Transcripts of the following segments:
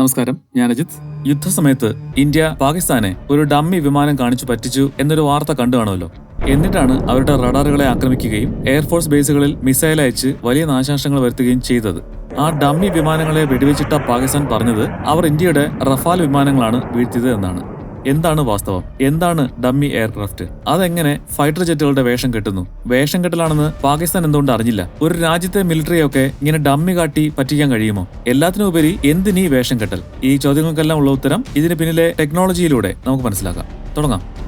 നമസ്കാരം ഞാൻ അജിത്. യുദ്ധസമയത്ത് ഇന്ത്യ പാകിസ്ഥാനെ ഒരു ഡമ്മി വിമാനം കാണിച്ചു പറ്റിച്ചു എന്നൊരു വാർത്ത കണ്ടു കാണുമല്ലോ. എന്നിട്ടാണ് അവരുടെ റഡാറുകളെ ആക്രമിക്കുകയും എയർഫോഴ്സ് ബേസുകളിൽ മിസൈൽ അയച്ച് വലിയ നാശനഷ്ടങ്ങൾ വരുത്തുകയും ചെയ്തത്. ആ ഡമ്മി വിമാനങ്ങളെ വെടിവെച്ചിട്ട പാകിസ്ഥാൻ പറഞ്ഞത് അവർ ഇന്ത്യയുടെ റഫാൽ വിമാനങ്ങളാണ് വീഴ്ത്തിയത് എന്നാണ്. എന്താണ് വാസ്തവം? എന്താണ് ഡമ്മി എയർക്രാഫ്റ്റ് അതെങ്ങനെ ഫൈറ്റർ ജെറ്റുകളുടെ വേഷം കെട്ടുന്നു? വേഷം കെട്ടലാണെന്ന് പാകിസ്ഥാൻ എന്തുകൊണ്ട് അറിഞ്ഞില്ല? ഒരു രാജ്യത്തെ മിലിറ്ററിയൊക്കെ ഇങ്ങനെ ഡമ്മി കാട്ടി പറ്റിക്കാൻ കഴിയുമോ? എല്ലാത്തിനുപരി എന്തിനീ വേഷം കെട്ടൽ? ഈ ചോദ്യങ്ങൾക്കെല്ലാം ഉള്ള ഉത്തരം ഇതിന് പിന്നിലെ ടെക്നോളജിയിലൂടെ നമുക്ക് മനസ്സിലാക്കാം. തുടങ്ങാം.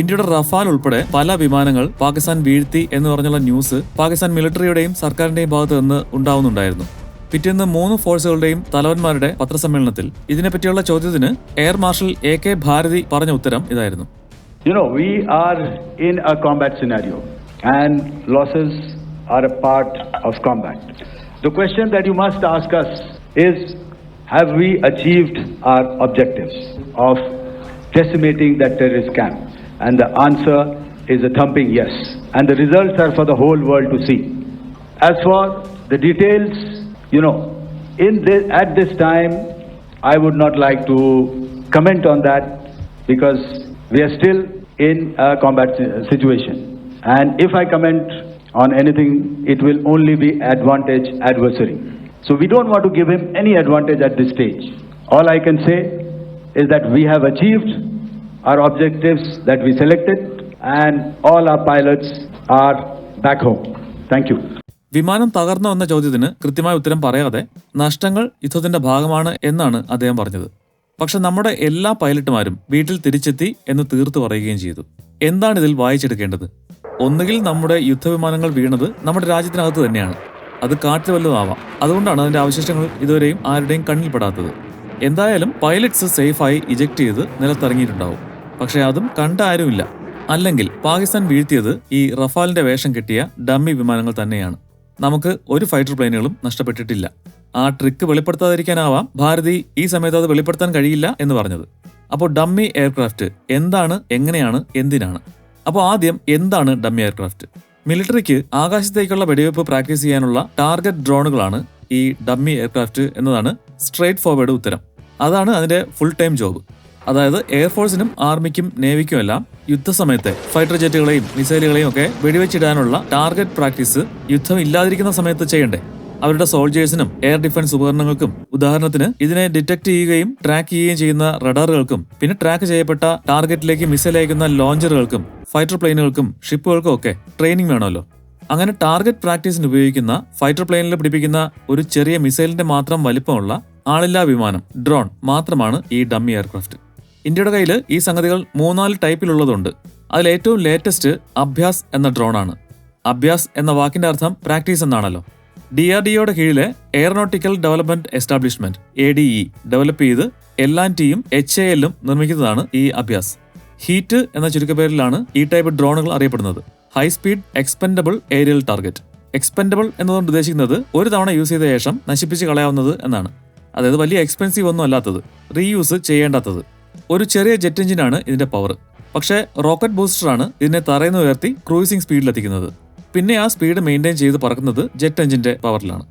ഇന്ത്യയുടെ റഫാൽ ഉൾപ്പെടെ പല വിമാനങ്ങൾ പാകിസ്ഥാൻ വീഴ്ത്തി എന്ന് പറഞ്ഞുള്ള ന്യൂസ് പാകിസ്ഥാൻ മിലിറ്ററിയുടെയും സർക്കാരിന്റെയും ഭാഗത്ത് നിന്ന് ഉണ്ടാവുന്നുണ്ടായിരുന്നു പിറ്റേന്ന് മൂന്ന് ഫോഴ്സുകളുടെയും തലവന്മാരുടെ പത്രസമ്മേളനത്തിൽ ഇതിനെപ്പറ്റിയുള്ള ചോദ്യത്തിന് air marshal A K Bharti പറഞ്ഞ ഉത്തരം ഇതായിരുന്നു You know, we are in a combat scenario, and losses are a part of combat. The question that you must ask us is Have we achieved our objectives of decimating that terrorist camp? And the answer is a thumping yes. And the results are for the whole world to see. As for the details, you know, in this, at this time, I would not like to comment on that because we are still in a combat situation. And if I comment on anything, it will only be advantage adversary. So we don't want to give him any advantage at this stage. All I can say is that we have achieved our objectives that we selected, and all our pilots are back home. Thank you. വിമാനം തകർന്നു എന്ന ചോദ്യത്തിന് കൃത്യമായ ഉത്തരം പറയാതെ നഷ്ടങ്ങൾ യുദ്ധത്തിന്റെ ഭാഗമാണ് എന്നാണ് അദ്ദേഹം പറഞ്ഞത്. പക്ഷെ നമ്മുടെ എല്ലാ പൈലറ്റുമാരും വീട്ടിൽ തിരിച്ചെത്തി എന്ന് തീർത്തു പറയുകയും ചെയ്തു. എന്താണ് ഇതിൽ വായിച്ചെടുക്കേണ്ടത്? ഒന്നുകിൽ നമ്മുടെ യുദ്ധവിമാനങ്ങൾ വീണത് നമ്മുടെ രാജ്യത്തിനകത്ത് തന്നെയാണ്. അത് കാട്ടിൽ വല്ലതാവാം അതുകൊണ്ടാണ് അതിന്റെ അവശിഷ്ടങ്ങൾ ഇതുവരെയും ആരുടെയും കണ്ണിൽപ്പെടാത്തത് എന്തായാലും പൈലറ്റ്സ് സേഫായി ഇജക്ട് ചെയ്ത് നിലത്തിറങ്ങിയിട്ടുണ്ടാവും. പക്ഷെ അതും കണ്ട ആരുമില്ല. അല്ലെങ്കിൽ പാകിസ്ഥാൻ വീഴ്ത്തിയത് ഈ റഫാലിന്റെ വേഷം കിട്ടിയ ഡമ്മി വിമാനങ്ങൾ തന്നെയാണ്. നമുക്ക് ഒരു ഫൈറ്റർ പ്ലെയിനുകളും നഷ്ടപ്പെട്ടിട്ടില്ല. ആ ട്രിക്ക് വെളിപ്പെടുത്താതിരിക്കാനാവാം ഭാരതി ഈ സമയത്ത് അത് വെളിപ്പെടുത്താൻ കഴിയില്ല എന്ന് പറഞ്ഞത്. അപ്പോൾ ഡമ്മി എയർക്രാഫ്റ്റ് എന്താണ് എങ്ങനെയാണ് എന്തിനാണ്? അപ്പോൾ ആദ്യം എന്താണ് ഡമ്മി എയർക്രാഫ്റ്റ്? മിലിറ്ററിക്ക് ആകാശത്തേക്കുള്ള വെടിവെപ്പ് പ്രാക്ടീസ് ചെയ്യാനുള്ള ടാർഗറ്റ് ഡ്രോണുകളാണ് ഈ ഡമ്മി എയർക്രാഫ്റ്റ് എന്നതാണ് സ്ട്രേറ്റ് ഫോർവേഡ് ഉത്തരം. അതാണ് അതിന്റെ ഫുൾ ടൈം ജോബ്. അതായത് എയർഫോഴ്സിനും ആർമിക്കും നേവിക്കും എല്ലാം യുദ്ധസമയത്തെ ഫൈറ്റർ ജെറ്റുകളെയും മിസൈലുകളെയും ഒക്കെ വെടിവെച്ചിടാനുള്ള ടാർഗറ്റ് പ്രാക്ടീസ് യുദ്ധം ഇല്ലാതിരിക്കുന്ന സമയത്ത് ചെയ്യണ്ടേ? അവരുടെ സോൾജേഴ്സിനും എയർ ഡിഫൻസ് ഉപകരണങ്ങൾക്കും ഉദാഹരണത്തിന് ഇതിനെ ഡിറ്റക്ട് ചെയ്യുകയും ട്രാക്ക് ചെയ്യുകയും ചെയ്യുന്ന റഡാറുകൾക്കും പിന്നെ ട്രാക്ക് ചെയ്യപ്പെട്ട ടാർഗറ്റിലേക്ക് മിസൈൽ അയക്കുന്ന ലോഞ്ചറുകൾക്കും ഫൈറ്റർ പ്ലെയിനുകൾക്കും ഷിപ്പുകൾക്കും ഒക്കെ ട്രെയിനിങ് വേണമല്ലോ. അങ്ങനെ ടാർഗറ്റ് പ്രാക്ടീസിന് ഉപയോഗിക്കുന്ന ഫൈറ്റർ പ്ലെയിനിൽ പിടിപ്പിക്കുന്ന ഒരു ചെറിയ മിസൈലിന്റെ മാത്രം വലിപ്പമുള്ള ആളില്ലാ വിമാനം ഡ്രോൺ മാത്രമാണ് ഈ ഡമ്മി എയർക്രാഫ്റ്റ് ഇന്ത്യയുടെ കയ്യിൽ ഈ സംഗതികൾ മൂന്നാൽ ടൈപ്പിലുള്ളതുണ്ട്. അതിൽ ഏറ്റവും ലേറ്റസ്റ്റ് അഭ്യാസ് എന്ന ഡ്രോണാണ്. അഭ്യാസ് എന്ന വാക്കിന്റെ അർത്ഥം പ്രാക്ടീസ് എന്നാണല്ലോ. ഡി ആർ ഡി ഒയുടെ കീഴിലെ aeronautical development establishment A D E develop ചെയ്ത് ആൻഡ് ടിയും എച്ച് എ എല്ലും നിർമ്മിക്കുന്നതാണ് ഈ അഭ്യാസ്. ഹീറ്റ് എന്ന ചുരുക്കപ്പേരിലാണ് ഈ ടൈപ്പ് ഡ്രോണുകൾ അറിയപ്പെടുന്നത്. High speed expendable aerial target expendable എന്നതുകൊണ്ട് ഉദ്ദേശിക്കുന്നത് ഒരു തവണ യൂസ് ചെയ്ത ശേഷം നശിപ്പിച്ച് കളയാവുന്നത് എന്നാണ്. അതായത് വലിയ എക്സ്പെൻസീവ് ഒന്നും അല്ലാത്തത്. റീയൂസ് ചെയ്യേണ്ടാത്തത്. ഒരു ചെറിയ ജെറ്റ് എഞ്ചിനാണ് ഇതിന്റെ പവർ പക്ഷേ റോക്കറ്റ് ബൂസ്റ്ററാണ് ഇതിനെ തറയുന്ന ഉയർത്തി ക്രൂയിസിംഗ് സ്പീഡിലെത്തിക്കുന്നത് പിന്നെ ആ സ്പീഡ് മെയിന്റെയിൻ ചെയ്ത് പറക്കുന്നത് ജെറ്റ് എഞ്ചിന്റെ പവറിലാണ്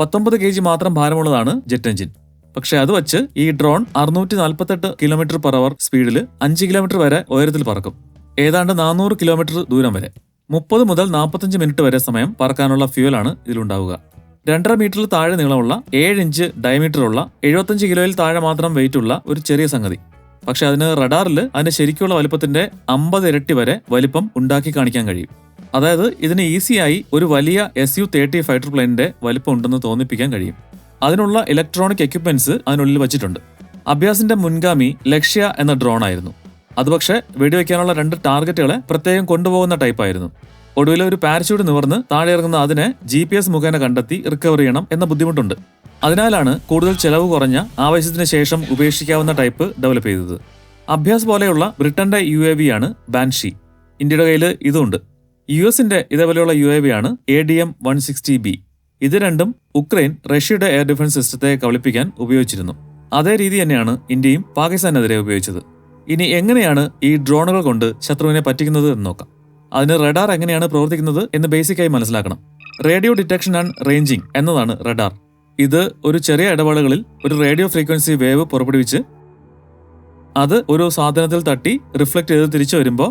പത്തൊമ്പത് കെ ജി മാത്രം ഭാരമുള്ളതാണ് ജെറ്റ് എഞ്ചിൻ പക്ഷെ അത് വച്ച് ഈ ഡ്രോൺ അറുന്നൂറ്റി നാൽപ്പത്തെട്ട് കിലോമീറ്റർ പെർ അവർ സ്പീഡിൽ അഞ്ച് കിലോമീറ്റർ വരെ ഉയരത്തിൽ പറക്കും. ഏതാണ്ട് നാനൂറ് കിലോമീറ്റർ ദൂരം വരെ. മുപ്പത് മുതൽ നാൽപ്പത്തഞ്ച് മിനിറ്റ് വരെ സമയം പറക്കാനുള്ള ഫ്യൂവലാണ് ഇതിലുണ്ടാവുക. രണ്ടര മീറ്ററിൽ താഴെ നീളമുള്ള ഏഴ് ഇഞ്ച് ഡയമീറ്ററുള്ള എഴുപത്തഞ്ച് കിലോയിൽ താഴെ മാത്രം വെയിറ്റുള്ള ഒരു ചെറിയ സംഗതി. പക്ഷെ അതിന് റഡാറിൽ അതിന്റെ ശരിക്കുള്ള വലുപ്പത്തിന്റെ അമ്പത് ഇരട്ടി വരെ വലിപ്പം ഉണ്ടാക്കി കാണിക്കാൻ കഴിയും. അതായത് ഇതിന് ഈസിയായി ഒരു വലിയ എസ് യു തേർട്ടി ഫൈറ്റർ പ്ലെയിനിന്റെ വലിപ്പം ഉണ്ടെന്ന് തോന്നിപ്പിക്കാൻ കഴിയും. അതിനുള്ള ഇലക്ട്രോണിക് എക്യുപ്മെന്റ്സ് അതിനുള്ളിൽ വെച്ചിട്ടുണ്ട്. അഭ്യാസിന്റെ മുൻഗാമി ലക്ഷ്യ എന്ന ഡ്രോൺ ആയിരുന്നു. അത് പക്ഷേ വെടിവെക്കാനുള്ള രണ്ട് ടാർഗറ്റുകളെ പ്രത്യേകം കൊണ്ടുപോകുന്ന ടൈപ്പായിരുന്നു. ഒടുവിൽ ഒരു പാരച്യൂട്ട് നിവർന്ന് താഴെ ഇറങ്ങുന്ന അതിനെ ജി പി എസ് മുഖേന കണ്ടെത്തി റിക്കവർ ചെയ്യണം എന്ന ബുദ്ധിമുട്ടുണ്ട്. അതിനാലാണ് കൂടുതൽ ചെലവ് കുറഞ്ഞ ആവശ്യത്തിന് ശേഷം ഉപേക്ഷിക്കാവുന്ന ടൈപ്പ് ഡെവലപ്പ് ചെയ്തത്. അഭ്യാസ് പോലെയുള്ള ബ്രിട്ടന്റെ യു എ വി ആണ് ബാൻഷി. ഇന്ത്യയുടെ കയ്യിൽ ഇതുണ്ട്. യു എസിന്റെ ഇതേപോലെയുള്ള യു എ വി ആണ് A D M one sixty B ഇത് രണ്ടും ഉക്രൈൻ റഷ്യയുടെ എയർ ഡിഫൻസ് സിസ്റ്റത്തെ കവളിപ്പിക്കാൻ ഉപയോഗിച്ചിരുന്നു. അതേ രീതി തന്നെയാണ് ഇന്ത്യയും പാകിസ്ഥാനെതിരെ ഉപയോഗിച്ചത്. ഇനി എങ്ങനെയാണ് ഈ ഡ്രോണുകൾ കൊണ്ട് ശത്രുവിനെ പറ്റിക്കുന്നത് എന്ന് നോക്കാം. അതിന് റഡാർ എങ്ങനെയാണ് പ്രവർത്തിക്കുന്നത് എന്ന് ബേസിക്കായി മനസ്സിലാക്കണം. റേഡിയോ ഡിറ്റക്ഷൻ ആൻഡ് റേഞ്ചിങ് എന്നതാണ് റഡാർ ഇത് ഒരു ചെറിയ ഇടപാടുകളിൽ ഒരു റേഡിയോ ഫ്രീക്വൻസി വേവ് പുറപ്പെടുവിച്ച് അത് ഒരു സാധനത്തിൽ തട്ടി റിഫ്ലക്ട് ചെയ്ത് തിരിച്ചു വരുമ്പോൾ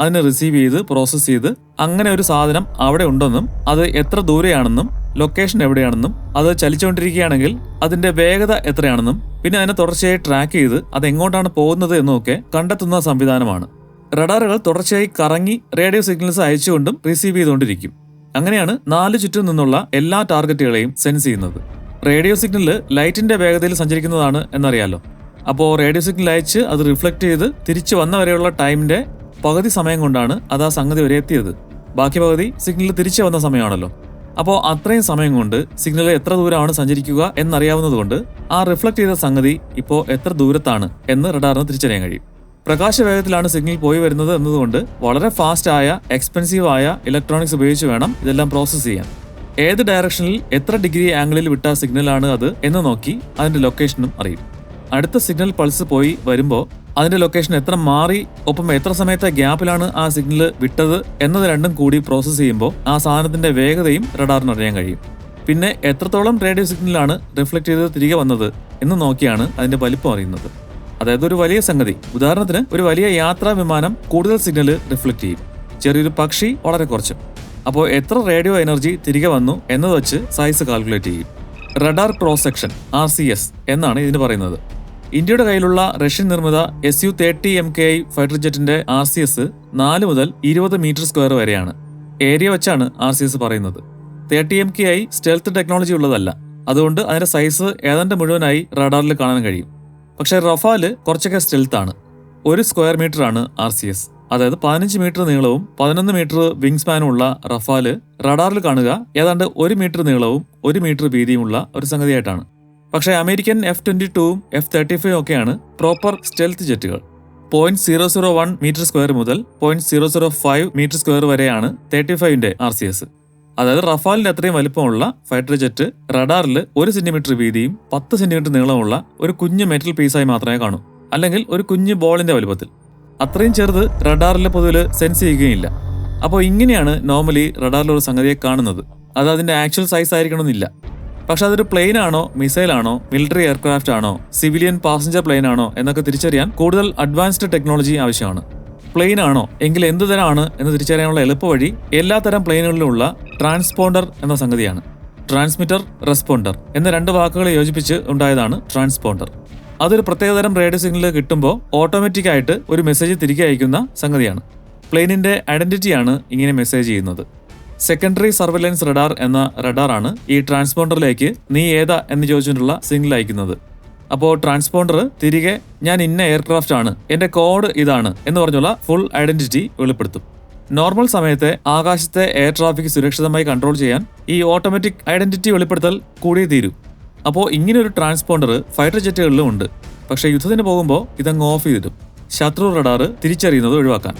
അതിനെ റിസീവ് ചെയ്ത് പ്രോസസ്സ് ചെയ്ത് അങ്ങനെ ഒരു സാധനം അവിടെ ഉണ്ടെന്നും അത് എത്ര ദൂരെയാണെന്നും ലൊക്കേഷൻ എവിടെയാണെന്നും അത് ചലിച്ചുകൊണ്ടിരിക്കുകയാണെങ്കിൽ അതിന്റെ വേഗത എത്രയാണെന്നും പിന്നെ അതിനെ തുടർച്ചയായി ട്രാക്ക് ചെയ്ത് അത് എങ്ങോട്ടാണ് പോകുന്നത് എന്നൊക്കെ കണ്ടെത്തുന്ന സംവിധാനമാണ്. റഡാറുകൾ തുടർച്ചയായി കറങ്ങി റേഡിയോ സിഗ്നൽസ് അയച്ചുകൊണ്ടും റിസീവ് ചെയ്തുകൊണ്ടിരിക്കും. അങ്ങനെയാണ് നാല് ചുറ്റും നിന്നുള്ള എല്ലാ ടാർഗറ്റുകളെയും സെൻസ് ചെയ്യുന്നത്. റേഡിയോ സിഗ്നൽ ലൈറ്റിന്റെ വേഗതയിൽ സഞ്ചരിക്കുന്നതാണ് എന്നറിയാലോ. അപ്പോൾ റേഡിയോ സിഗ്നൽ അയച്ച് അത് റിഫ്ലക്ട് ചെയ്ത് തിരിച്ചു വന്ന വരെയുള്ള ടൈമിന്റെ പകുതി സമയം കൊണ്ടാണ് അത് ആ സംഗതി വരെ എത്തിയത്. ബാക്കി പകുതി സിഗ്നൽ തിരിച്ചു വന്ന സമയമാണല്ലോ. അപ്പോൾ അത്രയും സമയം കൊണ്ട് സിഗ്നൽ എത്ര ദൂരമാണ് സഞ്ചരിക്കുക എന്നറിയാവുന്നതുകൊണ്ട് ആ റിഫ്ലക്ട് ചെയ്ത സംഗതി ഇപ്പോൾ എത്ര ദൂരത്താണ് എന്ന് റഡാറിന് തിരിച്ചറിയാൻ കഴിയും. പ്രകാശ വേഗത്തിലാണ് സിഗ്നൽ പോയി വരുന്നത് എന്നതുകൊണ്ട് വളരെ ഫാസ്റ്റ് ആയ എക്സ്പെൻസീവ് ആയ ഇലക്ട്രോണിക്സ് ഉപയോഗിച്ച് വേണം ഇതെല്ലാം പ്രോസസ്സ് ചെയ്യാൻ. ഏത് ഡയറക്ഷനിൽ എത്ര ഡിഗ്രി ആംഗിളിൽ വിട്ട സിഗ്നലാണ് അത് എന്ന് നോക്കി അതിന്റെ ലൊക്കേഷനും അറിയും. അടുത്ത സിഗ്നൽ പൾസ് പോയി വരുമ്പോൾ അതിന്റെ ലൊക്കേഷൻ എത്ര മാറി ഒപ്പം എത്ര സമയത്തെ ഗ്യാപ്പിലാണ് ആ സിഗ്നൽ വിട്ടത് എന്നത് രണ്ടും കൂടി പ്രോസസ്സ് ചെയ്യുമ്പോൾ ആ സാധനത്തിന്റെ വേഗതയും റഡാറിന് അറിയാൻ കഴിയും. പിന്നെ എത്രത്തോളം റേഡിയോ സിഗ്നലാണ് റിഫ്ലക്ട് ചെയ്ത് തിരികെ വന്നത് എന്ന് നോക്കിയാണ് അതിന്റെ വലിപ്പം അറിയുന്നത്. അതായത് ഒരു വലിയ സംഗതി. ഉദാഹരണത്തിന് ഒരു വലിയ യാത്രാ വിമാനം കൂടുതൽ സിഗ്നൽ റിഫ്ലക്ട് ചെയ്യും. ചെറിയൊരു പക്ഷി വളരെ കുറച്ച്. അപ്പോൾ എത്ര റേഡിയോ എനർജി തിരികെ വന്നു എന്നത് വെച്ച് സൈസ് കാൽക്കുലേറ്റ് ചെയ്യും. Radar cross section R C S എന്നാണ് ഇതിന് പറയുന്നത്. ഇന്ത്യയുടെ കയ്യിലുള്ള റഷ്യൻ നിർമ്മിത S U thirty M K I fighter ജെറ്റിന്റെ R C S നാല് മുതൽ ഇരുപത് മീറ്റർ സ്ക്വയർ വരെയാണ്. ഏരിയ വെച്ചാണ് ആർ സി എസ് പറയുന്നത്. Thirty M K I stealth technology ഉള്ളതല്ല. അതുകൊണ്ട് അതിന്റെ സൈസ് ഏതാണ്ട് മുഴുവനായി റഡാറിൽ കാണാൻ കഴിയും. പക്ഷേ റഫാൽ കുറച്ചൊക്കെ സ്റ്റെൽത്ത് ആണ്. ഒരു സ്ക്വയർ മീറ്റർ ആണ് ആർ സി എസ് അതായത് പതിനഞ്ച് മീറ്റർ നീളവും പതിനൊന്ന് മീറ്റർ വിങ് സ്പാനും ഉള്ള റഫാൽ റഡാറിൽ കാണുക ഏതാണ്ട് ഒരു മീറ്റർ നീളവും ഒരു മീറ്റർ വീതിയുമുള്ള ഒരു സംഗതിയായിട്ടാണ്. പക്ഷേ അമേരിക്കൻ എഫ് ട്വന്റി ടൂവും എഫ് തേർട്ടി ഫൈവ് ഒക്കെയാണ് proper stealth ജെറ്റുകൾ point zero zero one metre square മുതൽ point zero zero five metre square വരെയാണ് തേർട്ടി ഫൈവിന്റെ ആർ സി എസ് അതായത് റഫാലിന്റെ അത്രയും വലിപ്പമുള്ള ഫൈറ്റർ ജെറ്റ് റഡാറിൽ ഒരു സെന്റിമീറ്റർ വീതിയും പത്ത് സെന്റിമീറ്റർ നീളമുള്ള ഒരു കുഞ്ഞ് മെറ്റൽ പീസായി മാത്രമേ കാണൂ. അല്ലെങ്കിൽ ഒരു കുഞ്ഞ് ബോളിന്റെ വലുപ്പത്തിൽ. അത്രയും ചെറുത് റഡാറിലെ പൊതുവിൽ സെൻസ് ചെയ്യുകയില്ല. അപ്പോൾ ഇങ്ങനെയാണ് നോർമലി റഡാറിൽ ഒരു സംഗതിയെ കാണുന്നത്. അത് അതിന്റെ ആക്ച്വൽ സൈസ് ആയിരിക്കണമെന്നില്ല. പക്ഷെ അതൊരു പ്ലെയിൻ ആണോ മിസൈൽ ആണോ മിലിറ്ററി എയർക്രാഫ്റ്റ് ആണോ സിവിലിയൻ പാസഞ്ചർ പ്ലെയിൻ ആണോ എന്നൊക്കെ തിരിച്ചറിയാൻ കൂടുതൽ അഡ്വാൻസ്ഡ് ടെക്നോളജി ആവശ്യമാണ്. പ്ലെയിൻ ആണോ? എങ്കിൽ എന്ത് തരമാണ് എന്ന് തിരിച്ചറിയാനുള്ള എളുപ്പവഴി എല്ലാ തരം പ്ലെയിനുകളിലുമുള്ള ട്രാൻസ്പോണ്ടർ എന്ന സംഗതിയാണ്. ട്രാൻസ്മിറ്റർ റെസ്പോണ്ടർ എന്ന രണ്ട് വാക്കുകളെ യോജിപ്പിച്ച് ഉണ്ടായതാണ് ട്രാൻസ്പോണ്ടർ. അതൊരു പ്രത്യേകതരം റേഡിയോ സിഗ്നൽ കിട്ടുമ്പോൾ ഓട്ടോമാറ്റിക് ആയിട്ട് ഒരു മെസ്സേജ് തിരികെ അയക്കുന്ന സംഗതിയാണ്. പ്ലെയിനിന്റെ ഐഡന്റിറ്റിയാണ് ഇങ്ങനെ മെസ്സേജ് ചെയ്യുന്നത്. സെക്കൻഡറി സർവൈലൻസ് റഡാർ എന്ന റഡാറാണ് ഈ ട്രാൻസ്പോണ്ടറിലേക്ക് നീ ഏതാ എന്ന് ചോദിച്ചിട്ടുള്ള സിഗ്നൽ അയക്കുന്നത്. അപ്പോൾ ട്രാൻസ്പോണ്ടർ തിരികെ ഞാൻ ഇന്ന എയർക്രാഫ്റ്റ് ആണ് എന്റെ കോഡ് ഇതാണ് എന്ന് പറഞ്ഞുള്ള ഫുൾ ഐഡന്റിറ്റി വെളിപ്പെടുത്തും. നോർമൽ സമയത്തെ ആകാശത്തെ എയർ ട്രാഫിക് സുരക്ഷിതമായി കൺട്രോൾ ചെയ്യാൻ ഈ ഓട്ടോമാറ്റിക് ഐഡന്റിറ്റി വെളിപ്പെടുത്തൽ കൂടിയേ തീരൂ. അപ്പോൾ ഒരു ട്രാൻസ്പോണ്ടർ ഫൈറ്റർ ജെറ്റുകളിലും ഉണ്ട്. പക്ഷേ യുദ്ധത്തിന് പോകുമ്പോൾ ഇതങ്ങ് ഓഫ് ചെയ്തിടും. ശത്രു റഡാർ തിരിച്ചറിയുന്നത് ഒഴിവാക്കാൻ.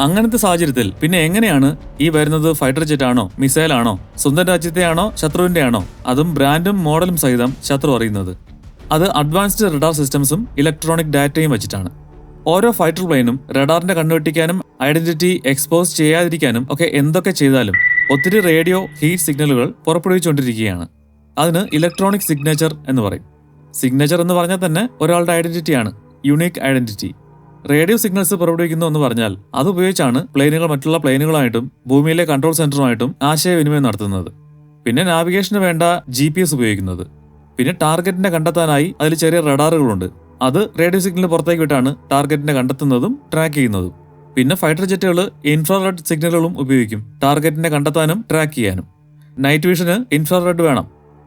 അങ്ങനത്തെ സാഹചര്യത്തിൽ പിന്നെ എങ്ങനെയാണ് ഈ വരുന്നത് ഫൈറ്റർ ജെറ്റ് ആണോ മിസൈലാണോ സ്വന്തം രാജ്യത്തെ ആണോ ശത്രുവിന്റെ ആണോ അതും ബ്രാൻഡും മോഡലും സഹിതം ശത്രു അറിയുന്നത്. അത് അഡ്വാൻസ്ഡ് റഡാർ സിസ്റ്റംസും ഇലക്ട്രോണിക് ഡാറ്റയും വെച്ചിട്ടാണ്. ഓരോ ഫൈറ്റർ പ്ലെയിനും റഡാറിന്റെ കണ്ണുവെട്ടിക്കാനും ഐഡന്റിറ്റി എക്സ്പോസ് ചെയ്യാതിരിക്കാനും ഒക്കെ എന്തൊക്കെ ചെയ്താലും ഒത്തിരി റേഡിയോ ഹീറ്റ് സിഗ്നലുകൾ പുറപ്പെടുവിച്ചുകൊണ്ടിരിക്കുകയാണ്. അതിന് ഇലക്ട്രോണിക് സിഗ്നേച്ചർ എന്ന് പറയും. സിഗ്നേച്ചർ എന്ന് പറഞ്ഞാൽ തന്നെ ഒരാളുടെ ഐഡന്റിറ്റിയാണ് യുണീക്ക് ഐഡന്റിറ്റി റേഡിയോ സിഗ്നൽസ് പുറപ്പെടുവിക്കുന്നു എന്ന് പറഞ്ഞാൽ അത് ഉപയോഗിച്ചാണ് പ്ലെയിനുകൾ മറ്റുള്ള പ്ലെയിനുകളായിട്ടും ഭൂമിയിലെ കൺട്രോൾ സെന്ററുമായിട്ടും ആശയവിനിമയം നടത്തുന്നത്. പിന്നെ നാവിഗേഷന് വേണ്ട ജി ഉപയോഗിക്കുന്നത്. പിന്നെ ടാർഗറ്റിനെ കണ്ടെത്താനായി അതിൽ ചെറിയ റഡാറുകളുണ്ട്. അത് റേഡിയോ സിഗ്നൽ പുറത്തേക്ക് വിട്ടാണ് ടാർഗറ്റിനെ കണ്ടെത്തുന്നതും ട്രാക്ക് ചെയ്യുന്നതും. പിന്നെ ഫൈറ്റർ ജെറ്റുകൾ ഇൻഫ്രാറെഡ് സിഗ്നലുകളും ഉപയോഗിക്കും. ടാർഗറ്റിനെ കണ്ടെത്താനും ട്രാക്ക് ചെയ്യാനും. നൈറ്റ് വിഷന് ഇൻഫ്രാറെഡ് വേണം.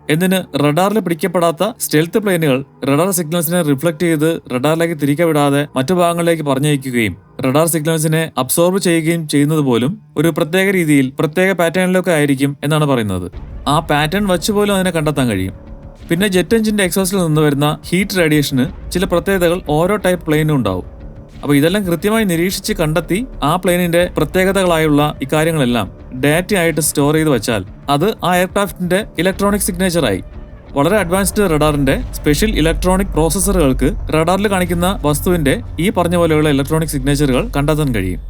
എന്തിന് റഡാറിൽ പിടിക്കപ്പെടാത്ത സ്റ്റെൽത്ത് പ്ലെയിനുകൾ റഡാർ സിഗ്നൽസിനെ റിഫ്ലക്ട് ചെയ്ത് റഡാറിലേക്ക് തിരികെ വിടാതെ മറ്റു ഭാഗങ്ങളിലേക്ക് പറഞ്ഞയക്കുകയും റഡാർ സിഗ്നൽസിനെ അബ്സോർബ് ചെയ്യുകയും ചെയ്യുന്നത് പോലും ഒരു പ്രത്യേക രീതിയിൽ പ്രത്യേക പാറ്റേണിലൊക്കെ ആയിരിക്കും എന്നാണ് പറയുന്നത്. ആ പാറ്റേൺ വച്ച് പോലും അതിനെ കണ്ടെത്താൻ കഴിയും. പിന്നെ ജെറ്റ് എഞ്ചിന്റെ എക്സോസ്റ്റിൽ നിന്ന് വരുന്ന ഹീറ്റ് റേഡിയേഷന് ചില പ്രത്യേകതകൾ ഓരോ ടൈപ്പ് പ്ലെയിനും ഉണ്ടാവും. അപ്പോൾ ഇതെല്ലാം കൃത്യമായി നിരീക്ഷിച്ച് കണ്ടെത്തി ആ പ്ലെയിനിന്റെ പ്രത്യേകതകളായുള്ള ഇക്കാര്യങ്ങളെല്ലാം ഡാറ്റ ആയിട്ട് സ്റ്റോർ ചെയ്ത് വെച്ചാൽ അത് ആ എയർക്രാഫ്റ്റിന്റെ ഇലക്ട്രോണിക് സിഗ്നേച്ചറായി വളരെ അഡ്വാൻസ്ഡ് റഡാറിന്റെ സ്പെഷ്യൽ ഇലക്ട്രോണിക് പ്രോസസ്സറുകൾക്ക് റഡാറിൽ കാണിക്കുന്ന വസ്തുവിന്റെ ഈ പറഞ്ഞ പോലെയുള്ള ഇലക്ട്രോണിക് സിഗ്നേച്ചറുകൾ കണ്ടെത്താൻ കഴിയും.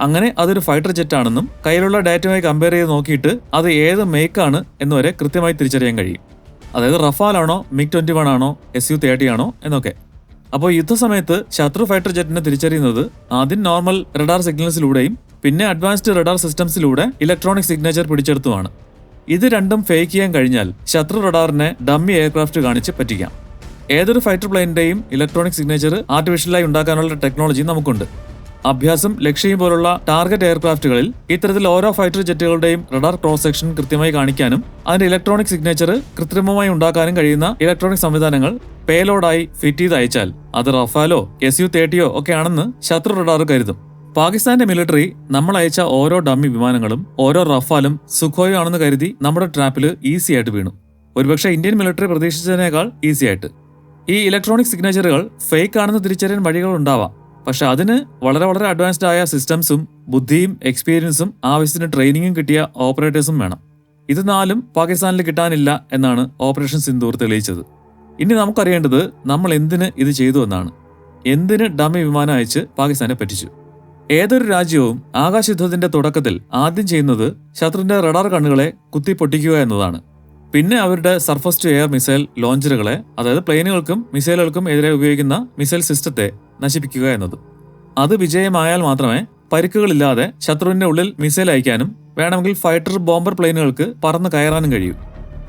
അങ്ങനെ അതൊരു ഫൈറ്റർ ജെറ്റ് ആണെന്നും കയ്യിലുള്ള ഡാറ്റയുമായി കമ്പയർ ചെയ്ത് നോക്കിയിട്ട് അത് ഏത് മേക്കാണ് എന്നുവരെ കൃത്യമായി തിരിച്ചറിയാൻ കഴിയും. അതായത് റഫാൽ ആണോ മിഗ് ട്വന്റി വൺ ആണോ എസ് യു തേർട്ടി ആണോ എന്നൊക്കെ. അപ്പോൾ യുദ്ധസമയത്ത് ശത്രു ഫൈറ്റർ ജെറ്റിനെ തിരിച്ചറിയുന്നത് ആദ്യം നോർമൽ റഡാർ സിഗ്നൽസിലൂടെയും പിന്നെ അഡ്വാൻസ്ഡ് റഡാർ സിസ്റ്റംസിലൂടെ ഇലക്ട്രോണിക് സിഗ്നേച്ചർ പിടിച്ചെടുത്തുമാണ്. ഇത് രണ്ടും ഫേക്ക് ചെയ്യാൻ കഴിഞ്ഞാൽ ശത്രു റഡാറിനെ ഡമ്മി എയർക്രാഫ്റ്റ് കാണിച്ച് പറ്റിക്കാം. ഏതൊരു ഫൈറ്റർ പ്ലെയിനിന്റെയും ഇലക്ട്രോണിക് സിഗ്നേച്ചർ ആർട്ടിഫിഷ്യലായി ഉണ്ടാക്കാനുള്ള ടെക്നോളജി നമുക്കുണ്ട്. അഭ്യാസം ലക്ഷ്യം പോലുള്ള ടാർഗറ്റ് എയർക്രാഫ്റ്റുകളിൽ ഇത്തരത്തിൽ ഓരോ ഫൈറ്റർ ജെറ്റുകളുടെയും റഡാർ ക്രോസ് സെക്ഷൻ കൃത്യമായി കാണിക്കാനും അതിന്റെ ഇലക്ട്രോണിക് സിഗ്നേച്ചർ കൃത്രിമമായി ഉണ്ടാക്കാനും കഴിയുന്ന ഇലക്ട്രോണിക് സംവിധാനങ്ങൾ പേലോഡായി ഫിറ്റ് ചെയ്ത് അയച്ചാൽ അത് റഫാലോ എസ് യു തേർട്ടിയോ ഒക്കെ ആണെന്ന് ശത്രു റഡാർ കരുതും. പാകിസ്ഥാന്റെ മിലിറ്ററി നമ്മൾ അയച്ച ഓരോ ഡമ്മി വിമാനങ്ങളും ഓരോ റഫാലും സുഖോയോ ആണെന്ന് കരുതി നമ്മുടെ ട്രാപ്പിൽ ഈസി ആയിട്ട് വീണു. ഒരുപക്ഷെ ഇന്ത്യൻ മിലിറ്ററി പ്രതീക്ഷിച്ചതിനേക്കാൾ ഈസി ആയിട്ട്. ഈ ഇലക്ട്രോണിക് സിഗ്നേച്ചറുകൾ ഫേക്ക് ആണെന്ന് തിരിച്ചറിയാൻ വഴികൾ ഉണ്ടാവാം. പക്ഷെ അതിന് വളരെ വളരെ അഡ്വാൻസ്ഡ് ആയ സിസ്റ്റംസും ബുദ്ധിയും എക്സ്പീരിയൻസും ആവശ്യത്തിന് ട്രെയിനിങ്ങും കിട്ടിയ ഓപ്പറേറ്റേഴ്സും വേണം. ഇത് നാലും പാകിസ്ഥാനിൽ കിട്ടാനില്ല എന്നാണ് ഓപ്പറേഷൻ സിന്ദൂർ തെളിയിച്ചത്. ഇനി നമുക്കറിയേണ്ടത് നമ്മൾ എന്തിന് ഇത് ചെയ്തു എന്നാണ്. എന്തിന് ഡമ്മി വിമാനം അയച്ച് പാകിസ്ഥാനെ പറ്റിച്ചു? ഏതൊരു രാജ്യവും ആകാശ യുദ്ധത്തിന്റെ തുടക്കത്തിൽ ആദ്യം ചെയ്യുന്നത് ശത്രുവിന്റെ റഡാർ കണ്ണുകളെ കുത്തി പൊട്ടിക്കുക എന്നതാണ്. പിന്നെ അവരുടെ സർഫസ് ടു എയർ മിസൈൽ ലോഞ്ചറുകളെ അതായത് പ്ലെയിനുകൾക്കും മിസൈലുകൾക്കും എതിരെ ഉപയോഗിക്കുന്ന മിസൈൽ സിസ്റ്റത്തെ നശിപ്പിക്കുക എന്നത് അത് വിജയമായാൽ മാത്രമേ പരിക്കുകളില്ലാതെ ശത്രുവിന്റെ ഉള്ളിൽ മിസൈൽ അയക്കാനും വേണമെങ്കിൽ ഫൈറ്റർ ബോംബർ പ്ലെയിനുകൾക്ക് പറന്ന് കയറാനും കഴിയും.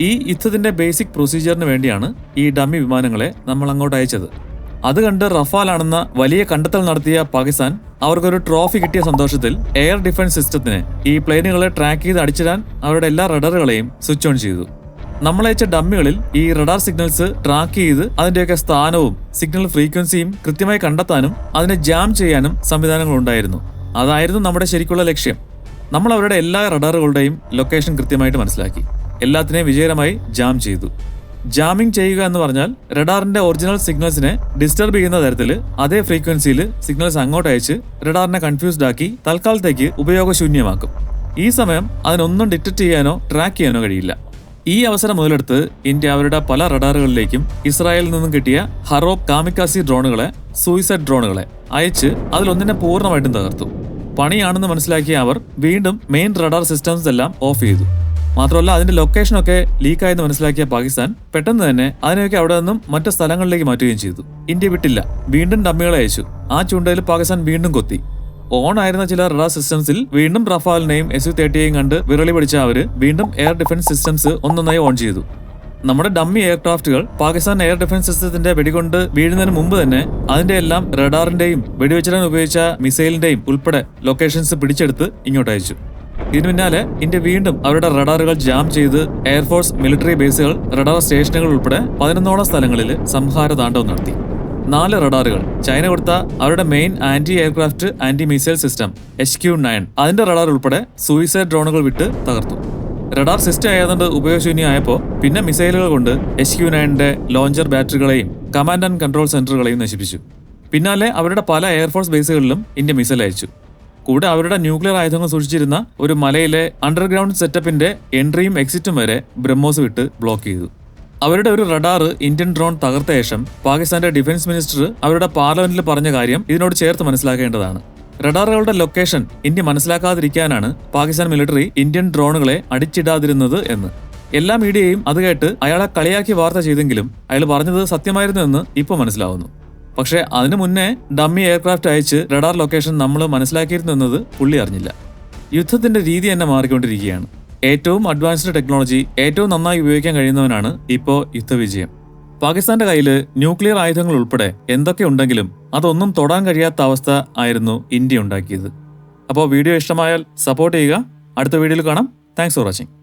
ഈ യുദ്ധത്തിന്റെ ബേസിക് പ്രൊസീജിയറിന് വേണ്ടിയാണ് ഈ ഡമ്മി വിമാനങ്ങളെ നമ്മൾ അങ്ങോട്ട് അയച്ചത്. അത് കണ്ട് റഫാലാണെന്ന വലിയ കണ്ടെത്തൽ നടത്തിയ പാകിസ്ഥാൻ അവർക്കൊരു ട്രോഫി കിട്ടിയ സന്തോഷത്തിൽ എയർ ഡിഫൻസ് സിസ്റ്റത്തിന് ഈ പ്ലെയിനുകളെ ട്രാക്ക് ചെയ്ത് അടിച്ചിടാൻ അവരുടെ എല്ലാ റഡറുകളെയും സ്വിച്ച് ഓൺ ചെയ്തു. നമ്മളയച്ച ഡമ്മികളിൽ ഈ റഡാർ സിഗ്നൽസ് ട്രാക്ക് ചെയ്ത് അതിന്റെയൊക്കെ സ്ഥാനവും സിഗ്നൽ ഫ്രീക്വൻസിയും കൃത്യമായി കണ്ടെത്താനും അതിനെ ജാം ചെയ്യാനും സംവിധാനങ്ങൾ ഉണ്ടായിരുന്നു അതായിരുന്നു നമ്മുടെ ശരിക്കുള്ള ലക്ഷ്യം. നമ്മൾ അവരുടെ എല്ലാ റഡാറുകളുടെയും ലൊക്കേഷൻ കൃത്യമായിട്ട് മനസ്സിലാക്കി. എല്ലാത്തിനെയും വിജയകരമായി ജാം ചെയ്തു. ജാമിംഗ് ചെയ്യുക എന്ന് പറഞ്ഞാൽ റഡാറിന്റെ ഒറിജിനൽ സിഗ്നൽസിനെ ഡിസ്റ്റർബ് ചെയ്യുന്ന തരത്തിൽ അതേ ഫ്രീക്വൻസിയിൽ സിഗ്നൽസ് അങ്ങോട്ട് അയച്ച് റഡാറിനെ കൺഫ്യൂസ്ഡ് ആക്കി തൽക്കാലത്തേക്ക് ഉപയോഗശൂന്യമാക്കും. ഈ സമയം അതിനൊന്നും ഡിറ്റക്ട് ചെയ്യാനോ ട്രാക്ക് ചെയ്യാനോ കഴിയില്ല. ഈ അവസരം മുതലെടുത്ത് ഇന്ത്യ അവരുടെ പല റഡാറുകളിലേക്കും ഇസ്രായേലിൽ നിന്നും കിട്ടിയ ഹറോ കാമിക്കാസി ഡ്രോണുകളെ സൂയിസൈഡ് ഡ്രോണുകളെ അയച്ച് അതിലൊന്നിനെ പൂർണമായിട്ടും തകർത്തു. പണിയാണെന്ന് മനസ്സിലാക്കിയ അവർ വീണ്ടും മെയിൻ റഡാർ സിസ്റ്റംസ് എല്ലാം ഓഫ് ചെയ്തു. മാത്രമല്ല അതിന്റെ ലൊക്കേഷനൊക്കെ ലീക്കായെന്ന് മനസ്സിലാക്കിയ പാകിസ്ഥാൻ പെട്ടെന്ന് തന്നെ അതിനെയൊക്കെ അവിടെ നിന്നും മറ്റു സ്ഥലങ്ങളിലേക്ക് മാറ്റുകയും ചെയ്തു. ഇന്ത്യ വിട്ടില്ല. വീണ്ടും ഡമ്മികളെ അയച്ചു. ആ ചൂണ്ടയിൽ പാകിസ്ഥാൻ വീണ്ടും കൊത്തി. ഓൺ ആയിരുന്ന ചില റഡാർ സിസ്റ്റംസിൽ വീണ്ടും റഫാലിനെയും എസ് യു തേർട്ടിയെയും കണ്ട് വിരളി പിടിച്ച അവർ വീണ്ടും എയർ ഡിഫൻസ് സിസ്റ്റംസ് ഒന്നൊന്നായി ഓൺ ചെയ്തു. നമ്മുടെ ഡമ്മി എയർക്രാഫ്റ്റുകൾ പാകിസ്ഥാൻ എയർ ഡിഫൻസ് സിസ്റ്റത്തിന്റെ വെടികൊണ്ട് വീഴുന്നതിന് മുമ്പ് തന്നെ അതിന്റെ എല്ലാം റഡാറിന്റെയും വെടിവെച്ചിടാൻ ഉപയോഗിച്ച മിസൈലിന്റെയും ഉൾപ്പെടെ ലൊക്കേഷൻസ് പിടിച്ചെടുത്ത് ഇങ്ങോട്ട് അയച്ചു. ഇതിനു പിന്നാലെ ഇന്ത്യ വീണ്ടും അവരുടെ റഡാറുകൾ ജാം ചെയ്ത് എയർഫോഴ്സ് മിലിറ്ററി ബേസുകൾ റഡാർ സ്റ്റേഷനുകൾ ഉൾപ്പെടെ പതിനൊന്നോളം സ്ഥലങ്ങളിൽ സംഹാര താണ്ഡവം നടത്തി. നാല് റഡാറുകൾ. ചൈന കൊടുത്ത അവരുടെ main anti aircraft anti missile system H Q nine അതിന്റെ റഡാർ ഉൾപ്പെടെ സൂയിസൈഡ് ഡ്രോണുകൾ വിട്ട് തകർത്തു. റഡാർ സിസ്റ്റം ആയതുകൊണ്ട് ഉപയോഗശൂന്യമായപ്പോൾ പിന്നെ മിസൈലുകൾ കൊണ്ട് എച്ച് ക്യു നയന്റെ ലോഞ്ചർ ബാറ്ററികളെയും കമാൻഡ് ആൻഡ് കൺട്രോൾ സെന്ററുകളെയും നശിപ്പിച്ചു. പിന്നാലെ അവരുടെ പല എയർഫോഴ്സ് ബേസുകളിലും ഇന്ത്യ മിസൈൽ അയച്ചു. കൂടെ അവരുടെ ന്യൂക്ലിയർ ആയുധങ്ങൾ സൂക്ഷിച്ചിരുന്ന ഒരു മലയിലെ അണ്ടർഗ്രൗണ്ട് സെറ്റപ്പിന്റെ എൻട്രിയും എക്സിറ്റും വരെ ബ്രഹ്മോസ് വിട്ട് ബ്ലോക്ക് ചെയ്തു. അവരുടെ ഒരു റഡാർ ഇന്ത്യൻ ഡ്രോൺ തകർത്ത ശേഷം പാകിസ്ഥാന്റെ ഡിഫൻസ് മിനിസ്റ്റർ അവരുടെ പാർലമെന്റിൽ പറഞ്ഞ കാര്യം ഇതിനോട് ചേർത്ത് മനസ്സിലാക്കേണ്ടതാണ്. റഡാറുകളുടെ ലൊക്കേഷൻ ഇന്ത്യ മനസ്സിലാക്കാതിരിക്കാനാണ് പാകിസ്ഥാൻ മിലിറ്ററി ഇന്ത്യൻ ഡ്രോണുകളെ അടിച്ചിടാതിരുന്നത് എന്ന്. എല്ലാ മീഡിയയും അത് കേട്ട് അയാളെ കളിയാക്കി വാർത്ത ചെയ്തെങ്കിലും അയാൾ പറഞ്ഞത് സത്യമായിരുന്നു എന്ന് ഇപ്പോൾ മനസ്സിലാവുന്നു. പക്ഷേ അതിനു മുന്നേ ഡമ്മി എയർക്രാഫ്റ്റ് അയച്ച് റഡാർ ലൊക്കേഷൻ നമ്മൾ മനസ്സിലാക്കിയിരുന്നു എന്നത് പുള്ളി അറിഞ്ഞില്ല. യുദ്ധത്തിന്റെ രീതി തന്നെ മാറിക്കൊണ്ടിരിക്കുകയാണ്. ഏറ്റവും അഡ്വാൻസ്ഡ് ടെക്നോളജി ഏറ്റവും നന്നായി ഉപയോഗിക്കാൻ കഴിയുന്നവനാണ് ഇപ്പോൾ യുദ്ധവിജയം. പാകിസ്ഥാന്റെ കയ്യിൽ ന്യൂക്ലിയർ ആയുധങ്ങൾ ഉൾപ്പെടെ എന്തൊക്കെ ഉണ്ടെങ്കിലും അതൊന്നും തൊടാൻ കഴിയാത്ത അവസ്ഥ ആയിരുന്നു ഇന്ത്യ ഉണ്ടാക്കിയത്. അപ്പോൾ വീഡിയോ ഇഷ്ടമായാൽ സപ്പോർട്ട് ചെയ്യുക. അടുത്ത വീഡിയോയിൽ കാണാം. Thanks for watching